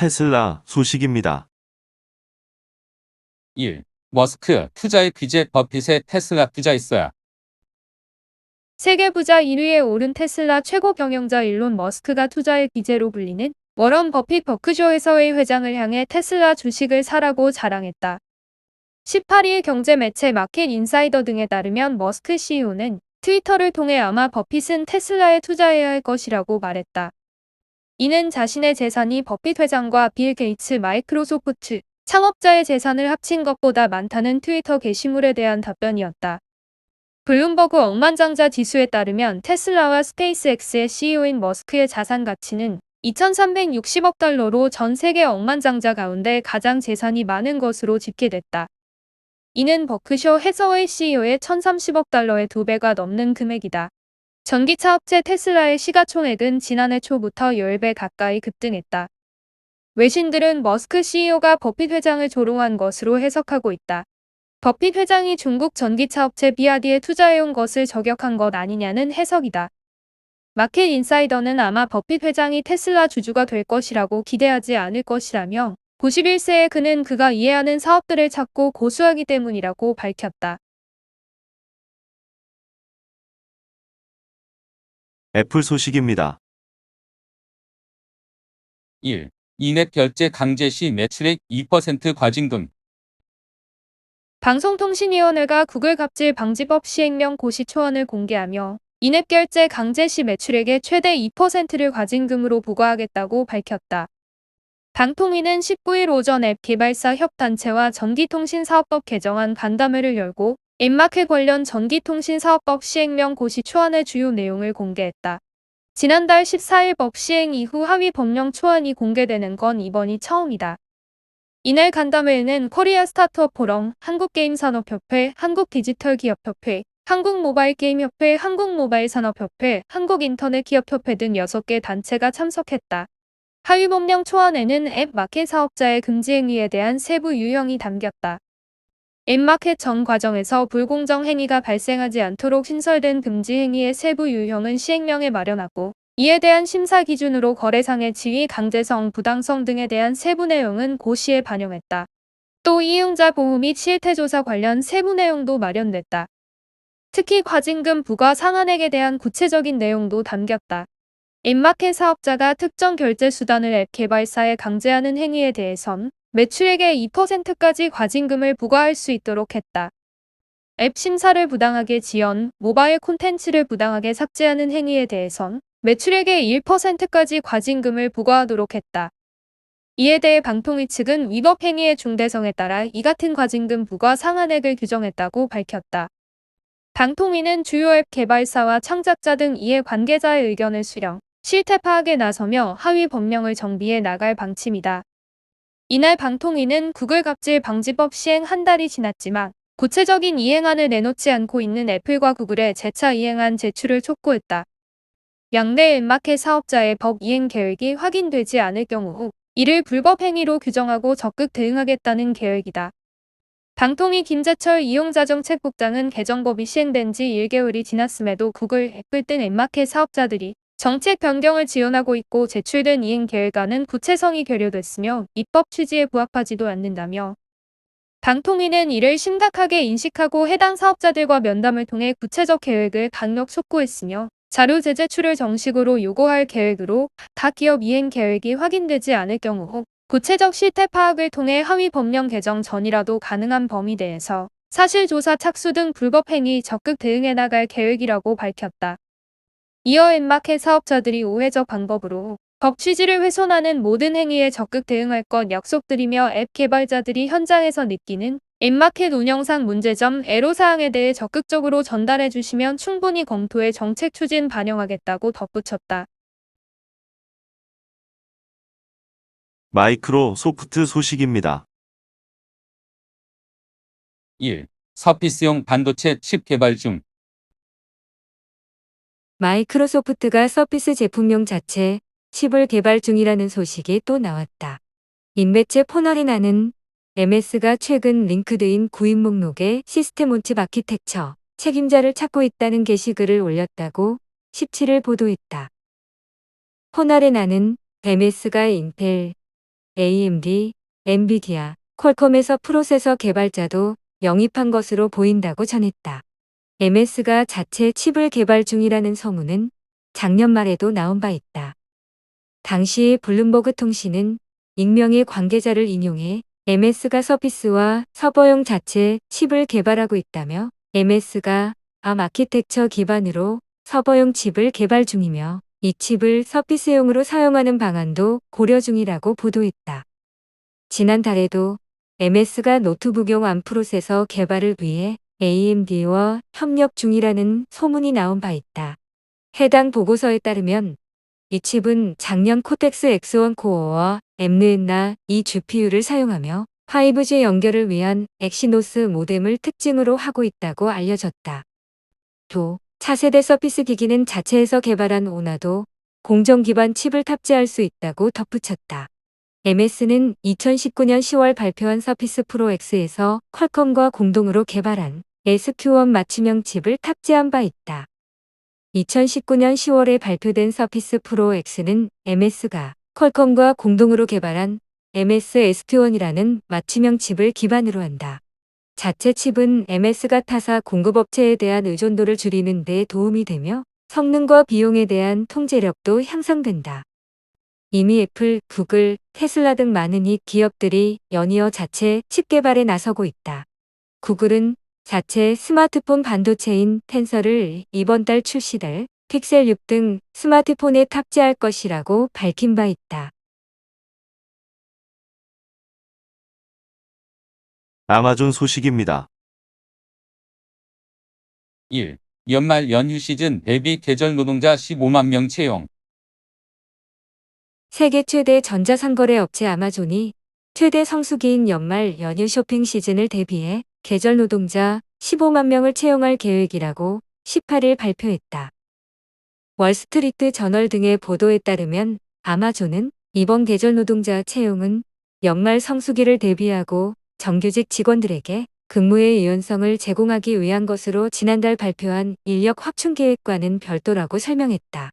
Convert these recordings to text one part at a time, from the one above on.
테슬라 소식입니다. 1. 머스크 투자의 규제 버핏의 테슬라 투자했어야. 세계 부자 1위에 오른 테슬라 최고 경영자 일론 머스크가 투자의 기재로 불리는 워런 버핏 버크셔 회사의 회장을 향해 테슬라 주식을 사라고 자랑했다. 18일 경제 매체 마켓 인사이더 등에 따르면 머스크 CEO는 트위터를 통해 아마 버핏은 테슬라에 투자해야 할 것이라고 말했다. 이는 자신의 재산이 버핏 회장과 빌 게이츠 마이크로소프트 창업자의 재산을 합친 것보다 많다는 트위터 게시물에 대한 답변이었다. 블룸버그 억만장자 지수에 따르면 테슬라와 스페이스X의 CEO인 머스크의 자산 가치는 2,360억 달러로 전 세계 억만장자 가운데 가장 재산이 많은 것으로 집계됐다. 이는 버크셔 해서웨이 CEO의 1,030억 달러의 두 배가 넘는 금액이다. 전기차 업체 테슬라의 시가총액은 지난해 초부터 10배 가까이 급등했다. 외신들은 머스크 CEO가 버핏 회장을 조롱한 것으로 해석하고 있다. 버핏 회장이 중국 전기차 업체 비아디에 투자해온 것을 저격한 것 아니냐는 해석이다. 마켓 인사이더는 아마 버핏 회장이 테슬라 주주가 될 것이라고 기대하지 않을 것이라며 91세에 그는 그가 이해하는 사업들을 찾고 고수하기 때문이라고 밝혔다. 애플 소식입니다. 1. 이넷 결제 강제 시 매출액 2% 과징금. 방송통신위원회가 구글 갑질 방지법 시행령 고시 초안을 공개하며 인앱 결제 강제 시 매출액의 최대 2%를 과징금으로 부과하겠다고 밝혔다. 방통위는 19일 오전 앱 개발사 협단체와 전기통신사업법 개정안 간담회를 열고 앱마켓 관련 전기통신사업법 시행령 고시 초안의 주요 내용을 공개했다. 지난달 14일 법 시행 이후 하위 법령 초안이 공개되는 건 이번이 처음이다. 이날 간담회에는 코리아 스타트업 포럼, 한국게임산업협회, 한국디지털기업협회, 한국모바일게임협회, 한국모바일산업협회, 한국인터넷기업협회 등 6개 단체가 참석했다. 하위 법령 초안에는 앱 마켓 사업자의 금지 행위에 대한 세부 유형이 담겼다. 앱 마켓 전 과정에서 불공정 행위가 발생하지 않도록 신설된 금지 행위의 세부 유형은 시행령에 마련하고 이에 대한 심사 기준으로 거래상의 지위, 강제성, 부당성 등에 대한 세부 내용은 고시에 반영했다. 또 이용자 보호 및 실태조사 관련 세부 내용도 마련됐다. 특히 과징금 부과 상한액에 대한 구체적인 내용도 담겼다. 앱마켓 사업자가 특정 결제 수단을 앱 개발사에 강제하는 행위에 대해선 매출액의 2%까지 과징금을 부과할 수 있도록 했다. 앱 심사를 부당하게 지연, 모바일 콘텐츠를 부당하게 삭제하는 행위에 대해선 매출액의 1%까지 과징금을 부과하도록 했다. 이에 대해 방통위 측은 위법 행위의 중대성에 따라 이 같은 과징금 부과 상한액을 규정했다고 밝혔다. 방통위는 주요 앱 개발사와 창작자 등 이해 관계자의 의견을 수령, 실태 파악에 나서며 하위 법령을 정비해 나갈 방침이다. 이날 방통위는 구글 갑질 방지법 시행 한 달이 지났지만 구체적인 이행안을 내놓지 않고 있는 애플과 구글의 재차 이행안 제출을 촉구했다. 양대 앱마켓 사업자의 법 이행 계획이 확인되지 않을 경우 이를 불법 행위로 규정하고 적극 대응하겠다는 계획이다. 방통위 김재철 이용자정책국장은 개정법이 시행된 지 1개월이 지났음에도 구글, 애플 등 앱마켓 사업자들이 정책 변경을 지원하고 있고 제출된 이행 계획안은 구체성이 결여됐으며 입법 취지에 부합하지도 않는다며 방통위는 이를 심각하게 인식하고 해당 사업자들과 면담을 통해 구체적 계획을 강력 촉구했으며 자료 제제출을 정식으로 요구할 계획으로 각 기업 이행 계획이 확인되지 않을 경우 구체적 실태 파악을 통해 하위 법령 개정 전이라도 가능한 범위 내에서 사실조사 착수 등 불법 행위 적극 대응해 나갈 계획이라고 밝혔다. 이어 엠마켓 사업자들이 우회적 방법으로 법 취지를 훼손하는 모든 행위에 적극 대응할 것 약속드리며 앱 개발자들이 현장에서 느끼는 앱마켓 운영상 문제점, 애로사항에 대해 적극적으로 전달해 주시면 충분히 검토해 정책 추진 반영하겠다고 덧붙였다. 마이크로 소프트 소식입니다. 1. 서피스용 반도체 칩 개발 중. 마이크로소프트가 서피스 제품용 자체 칩을 개발 중이라는 소식이 또 나왔다. 인매체 포널이 나는 MS가 최근 링크드인 구입 목록에 시스템 온칩 아키텍처 책임자를 찾고 있다는 게시글을 올렸다고 17일 보도했다. 포널의 나는 MS가 인텔, AMD, 엔비디아, 퀄컴에서 프로세서 개발자도 영입한 것으로 보인다고 전했다. MS가 자체 칩을 개발 중이라는 소문은 작년 말에도 나온 바 있다. 당시 블룸버그 통신은 익명의 관계자를 인용해 MS가 서피스와 서버용 자체 칩을 개발하고 있다며 MS가 암 아키텍처 기반으로 서버용 칩을 개발 중이며 이 칩을 서피스용으로 사용하는 방안도 고려 중이라고 보도했다. 지난달에도 MS가 노트북용 암 프로세서 개발을 위해 AMD와 협력 중이라는 소문이 나온 바 있다. 해당 보고서에 따르면 이 칩은 작년 코텍스 X1 코어와 엠르엔나 이 GPU를 사용하며 5G 연결을 위한 엑시노스 모뎀을 특징으로 하고 있다고 알려졌다. 또 차세대 서피스 기기는 자체에서 개발한 오나도 공정 기반 칩을 탑재할 수 있다고 덧붙였다. MS는 2019년 10월 발표한 서피스 프로 X에서 퀄컴과 공동으로 개발한 SQ1 맞춤형 칩을 탑재한 바 있다. 2019년 10월에 발표된 서피스 프로 X는 MS가 퀄컴과 공동으로 개발한 MS SQ1이라는 맞춤형 칩을 기반으로 한다. 자체 칩은 MS가 타사 공급업체에 대한 의존도를 줄이는 데 도움이 되며 성능과 비용에 대한 통제력도 향상된다. 이미 애플, 구글, 테슬라 등 많은 이 기업들이 연이어 자체 칩 개발에 나서고 있다. 구글은 자체 스마트폰 반도체인 텐서를 이번 달 출시될 픽셀 6 등 스마트폰에 탑재할 것이라고 밝힌 바 있다. 아마존 소식입니다. 1. 연말 연휴 시즌 대비 계절 노동자 15만 명 채용. 세계 최대 전자상거래 업체 아마존이 최대 성수기인 연말 연휴 쇼핑 시즌을 대비해 계절 노동자 15만 명을 채용할 계획이라고 18일 발표했다. 월스트리트 저널 등의 보도에 따르면 아마존은 이번 계절 노동자 채용은 연말 성수기를 대비하고 정규직 직원들에게 근무의 유연성을 제공하기 위한 것으로 지난달 발표한 인력 확충 계획과는 별도라고 설명했다.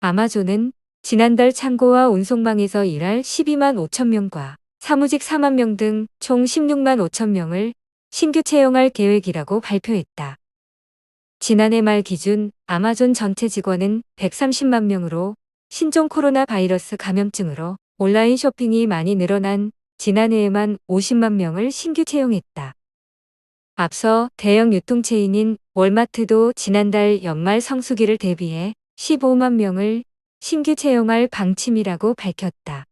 아마존은 지난달 창고와 운송망에서 일할 12만 5천 명과 사무직 4만 명 등 총 16만 5천 명을 신규 채용할 계획이라고 발표했다. 지난해 말 기준 아마존 전체 직원은 130만 명으로 신종 코로나 바이러스 감염증으로 온라인 쇼핑이 많이 늘어난 지난해에만 50만 명을 신규 채용했다. 앞서 대형 유통체인인 월마트도 지난달 연말 성수기를 대비해 15만 명을 신규 채용할 방침이라고 밝혔다.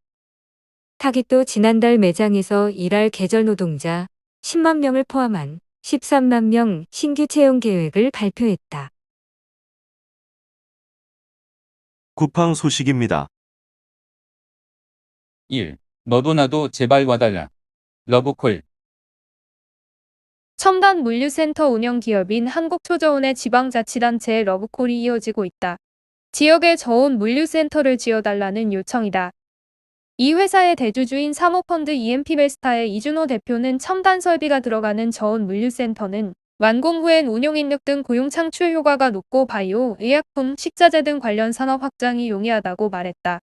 타깃도 지난달 매장에서 일할 계절 노동자 10만 명을 포함한 13만 명 신규 채용 계획을 발표했다. 쿠팡 소식입니다. 1. 너도 나도 제발 와달라. 러브콜. 첨단 물류센터 운영 기업인 한국초저온의 지방자치단체의 러브콜이 이어지고 있다. 지역에 저온 물류센터를 지어달라는 요청이다. 이 회사의 대주주인 사모펀드 EMP베스타의 이준호 대표는 첨단 설비가 들어가는 저온 물류센터는 완공 후엔 운용 인력 등 고용 창출 효과가 높고 바이오, 의약품, 식자재 등 관련 산업 확장이 용이하다고 말했다.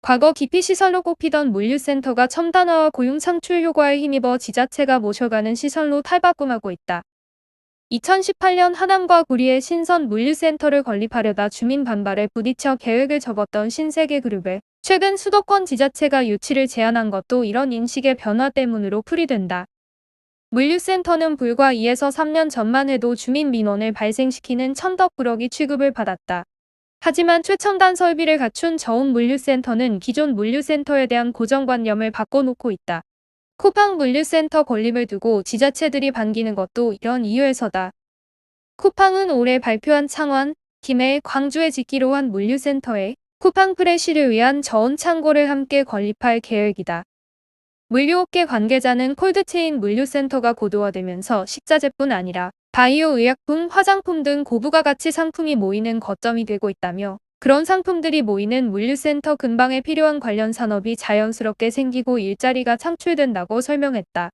과거 기피 시설로 꼽히던 물류센터가 첨단화와 고용 창출 효과에 힘입어 지자체가 모셔가는 시설로 탈바꿈하고 있다. 2018년 하남과 구리에 신선 물류센터를 건립하려다 주민 반발에 부딪혀 계획을 접었던 신세계그룹에 최근 수도권 지자체가 유치를 제안한 것도 이런 인식의 변화 때문으로 풀이된다. 물류센터는 불과 2에서 3년 전만 해도 주민 민원을 발생시키는 천덕꾸러기 취급을 받았다. 하지만 최첨단 설비를 갖춘 저온 물류센터는 기존 물류센터에 대한 고정관념을 바꿔놓고 있다. 쿠팡 물류센터 건립을 두고 지자체들이 반기는 것도 이런 이유에서다. 쿠팡은 올해 발표한 창원, 김해, 광주에 짓기로 한 물류센터에 쿠팡 프레시를 위한 저온 창고를 함께 건립할 계획이다. 물류업계 관계자는 콜드체인 물류센터가 고도화되면서 식자재뿐 아니라 바이오 의약품, 화장품 등 고부가 가치 상품이 모이는 거점이 되고 있다며 그런 상품들이 모이는 물류센터 근방에 필요한 관련 산업이 자연스럽게 생기고 일자리가 창출된다고 설명했다.